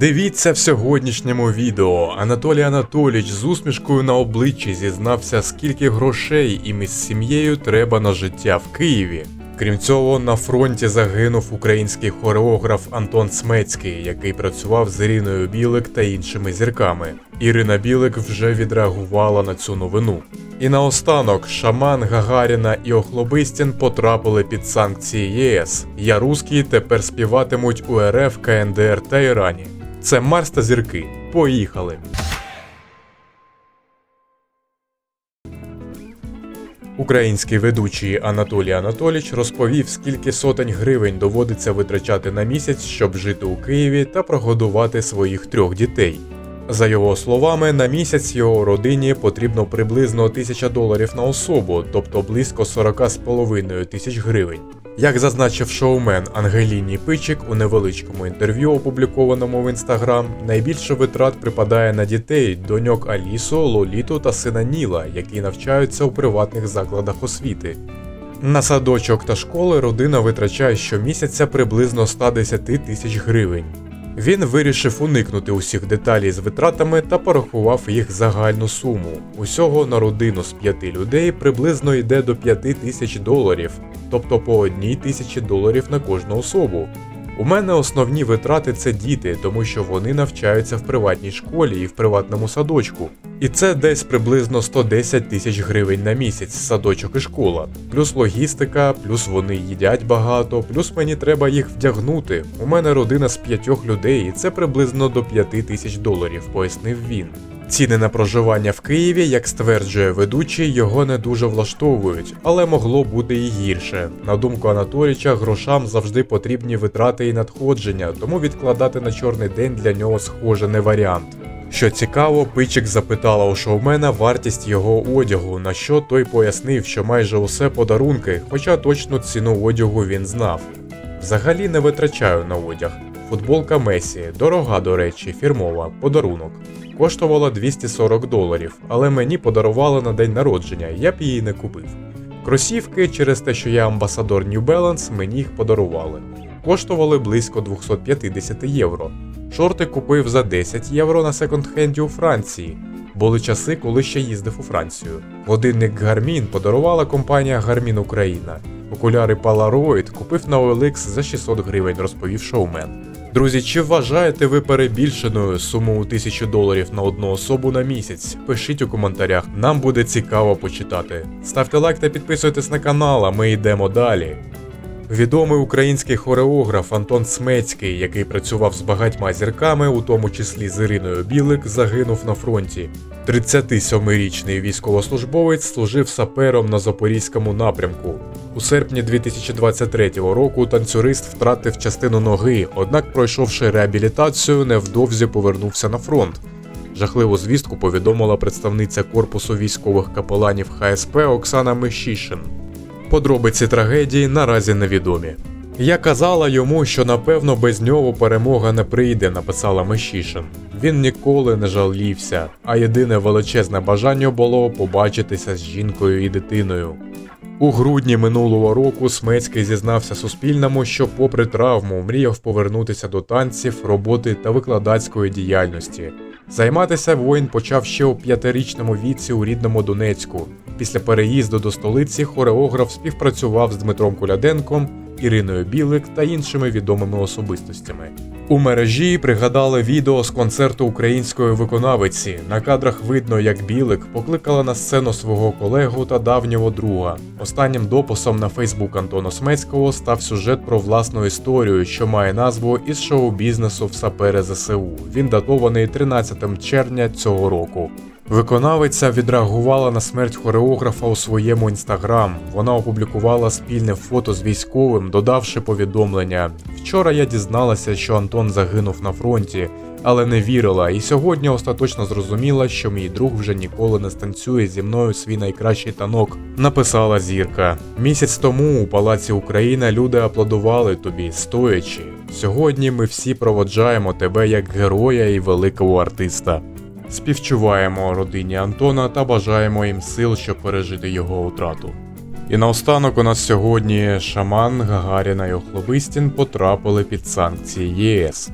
Дивіться в сьогоднішньому відео. Анатолій Анатолійович з усмішкою на обличчі зізнався, скільки грошей їм із сім'єю треба на життя в Києві. Крім цього, на фронті загинув український хореограф Антон Смецький, який працював з Іриною Білик та іншими зірками. Ірина Білик вже відреагувала на цю новину. І наостанок шаман Гагаріна і Охлобистін потрапили під санкції ЄС. Я русський тепер співатимуть у РФ, КНДР та Ірані. Це Марс та зірки. Поїхали! Український ведучий Анатолій Анатолійович розповів, скільки сотень гривень доводиться витрачати на місяць, щоб жити у Києві та прогодувати своїх трьох дітей. За його словами, на місяць його родині потрібно приблизно 1000 доларів на особу, тобто близько 40,5 тисяч гривень. Як зазначив шоумен Ангеліні Пичик у невеличкому інтерв'ю, опублікованому в інстаграм, найбільше витрат припадає на дітей, доньок Алісу, Лоліту та сина Ніла, які навчаються у приватних закладах освіти. На садочок та школи родина витрачає щомісяця приблизно 110 тисяч гривень. Він вирішив уникнути усіх деталей з витратами та порахував їх загальну суму. Усього на родину з п'яти людей приблизно йде до п'яти тисяч доларів, тобто по одній тисячі доларів на кожну особу. У мене основні витрати це діти, тому що вони навчаються в приватній школі і в приватному садочку. І це десь приблизно 110 тисяч гривень на місяць садочок і школа, плюс логістика, плюс вони їдять багато, плюс мені треба їх вдягнути. У мене родина з п'ятьох людей, і це приблизно до 5 тисяч доларів, пояснив він. Ціни на проживання в Києві, як стверджує ведучий, його не дуже влаштовують, але могло бути і гірше. На думку Анатоліча, грошам завжди потрібні витрати і надходження, тому відкладати на чорний день для нього схоже не варіант. Що цікаво, Пичик запитала у шоумена вартість його одягу, на що той пояснив, що майже усе подарунки, хоча точну ціну одягу він знав. Взагалі не витрачаю на одяг. Футболка Месі, дорога, до речі, фірмова, подарунок. Коштувала 240 доларів, але мені подарували на день народження, я б її не купив. Кросівки, через те, що я амбасадор New Balance, мені їх подарували. Коштували близько 250 євро. Шорти купив за 10 євро на секонд-хенді у Франції. Були часи, коли ще їздив у Францію. Годинник Garmin подарувала компанія Garmin Україна. Окуляри Polaroid купив на OLX за 600 гривень, розповів шоумен. Друзі, чи вважаєте ви перебільшеною суму у тисячу доларів на одну особу на місяць? Пишіть у коментарях, нам буде цікаво почитати. Ставте лайк та підписуйтесь на канал, а ми йдемо далі. Відомий український хореограф Антон Смецький, який працював з багатьма зірками, у тому числі з Іриною Білик, загинув на фронті. 37-річний військовослужбовець служив сапером на запорізькому напрямку. У серпні 2023 року танцюрист втратив частину ноги, однак, пройшовши реабілітацію, невдовзі повернувся на фронт. Жахливу звістку повідомила представниця корпусу військових капеланів ХСП Оксана Мещишин. Подробиці трагедії наразі невідомі. Я казала йому, що напевно без нього перемога не прийде, написала Мещишин. Він ніколи не жалівся, а єдине величезне бажання було побачитися з жінкою і дитиною. У грудні минулого року Смецький зізнався Суспільному, що, попри травму, мріяв повернутися до танців, роботи та викладацької діяльності. Займатися воїн почав ще у п'ятирічному віці у рідному Донецьку. Після переїзду до столиці хореограф співпрацював з Дмитром Куляденком, Іриною Білик та іншими відомими особистостями. У мережі пригадали відео з концерту української виконавиці. На кадрах видно, як Білик покликала на сцену свого колегу та давнього друга. Останнім дописом на Фейсбук Антона Смецького став сюжет про власну історію, що має назву із шоу-бізнесу в сапери ЗСУ. Він датований 13 червня цього року. Виконавиця відреагувала на смерть хореографа у своєму інстаграм. Вона опублікувала спільне фото з військовим, додавши повідомлення: Вчора я дізналася, що Антон загинув на фронті, але не вірила, і сьогодні остаточно зрозуміла, що мій друг вже ніколи не станцює зі мною свій найкращий танок. Написала зірка. Місяць тому у Палаці Україна люди аплодували тобі, стоячи. Сьогодні ми всі проводжаємо тебе як героя і великого артиста. Співчуваємо родині Антона та бажаємо їм сил, щоб пережити його втрату. І наостанок у нас сьогодні Шаман, Гагаріна і Охлобистін потрапили під санкції ЄС.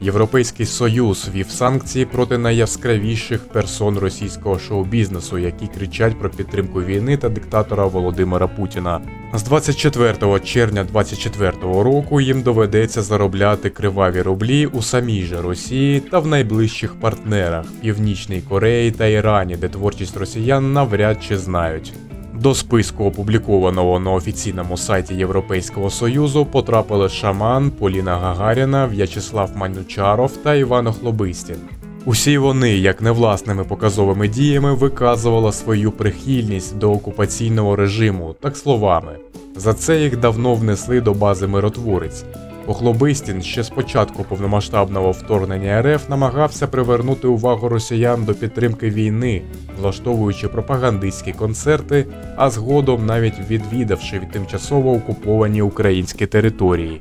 Європейський Союз вів санкції проти найяскравіших персон російського шоу-бізнесу, які кричать про підтримку війни та диктатора Володимира Путіна. З 24 червня 2024 року їм доведеться заробляти криваві рублі у самій же Росії та в найближчих партнерах Північній Кореї та Ірані, де творчість росіян навряд чи знають. До списку, опублікованого на офіційному сайті Європейського Союзу, потрапили Шаман, Поліна Гагаріна, В'ячеслав Манючаров та Іван Охлобистін. Усі вони, як не власними показовими діями, виказували свою прихильність до окупаційного режиму, так словами. За це їх давно внесли до бази миротворець. Охлобистін ще з початку повномасштабного вторгнення РФ намагався привернути увагу росіян до підтримки війни, влаштовуючи пропагандистські концерти, а згодом навіть відвідавши від тимчасово окуповані українські території.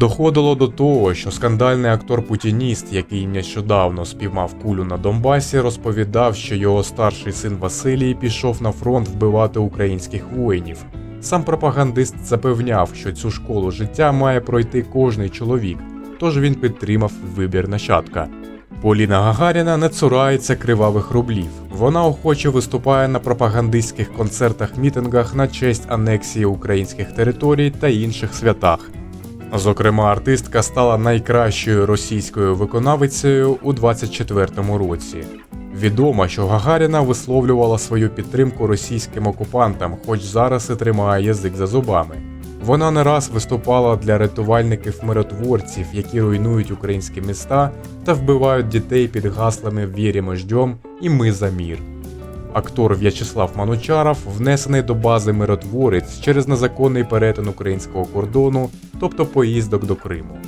Доходило до того, що скандальний актор-путініст, який нещодавно спіймав кулю на Донбасі, розповідав, що його старший син Василій пішов на фронт вбивати українських воїнів. Сам пропагандист запевняв, що цю школу життя має пройти кожний чоловік, тож він підтримав вибір нащадка. Поліна Гагаріна не цурається кривавих рублів. Вона охоче виступає на пропагандистських концертах-мітингах на честь анексії українських територій та інших святах. Зокрема, артистка стала найкращою російською виконавицею у 24-му році. Відомо, що Гагаріна висловлювала свою підтримку російським окупантам, хоч зараз і тримає язик за зубами. Вона не раз виступала для рятувальників-миротворців, які руйнують українські міста та вбивають дітей під гаслами «Віримо, ждем» і Ми за мір. Актор В'ячеслав Манучаров внесений до бази миротворець через незаконний перетин українського кордону, тобто поїздок до Криму.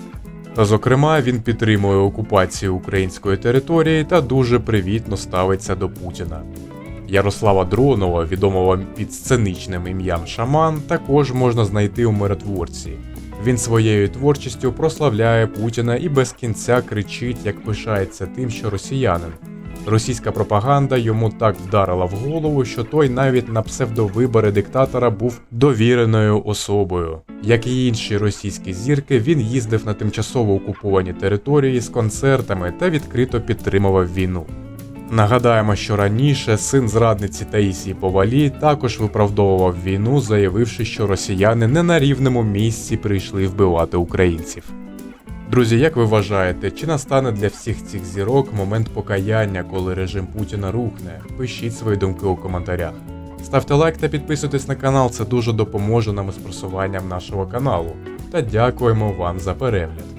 Зокрема, він підтримує окупацію української території та дуже привітно ставиться до Путіна. Ярослава Дронова, відомого під сценичним ім'ям Шаман, також можна знайти у миротворці. Він своєю творчістю прославляє Путіна і без кінця кричить, як пишається тим, що росіянин. Російська пропаганда йому так вдарила в голову, що той навіть на псевдовибори диктатора був довіреною особою. Як і інші російські зірки, він їздив на тимчасово окуповані території з концертами та відкрито підтримував війну. Нагадаємо, що раніше син зрадниці Таїсії Повалі також виправдовував війну, заявивши, що росіяни не на рівному місці прийшли вбивати українців. Друзі, як ви вважаєте, чи настане для всіх цих зірок момент покаяння, коли режим Путіна рухне? Пишіть свої думки у коментарях. Ставте лайк та підписуйтесь на канал, це дуже допоможе нам із просуванням нашого каналу. Та дякуємо вам за перегляд.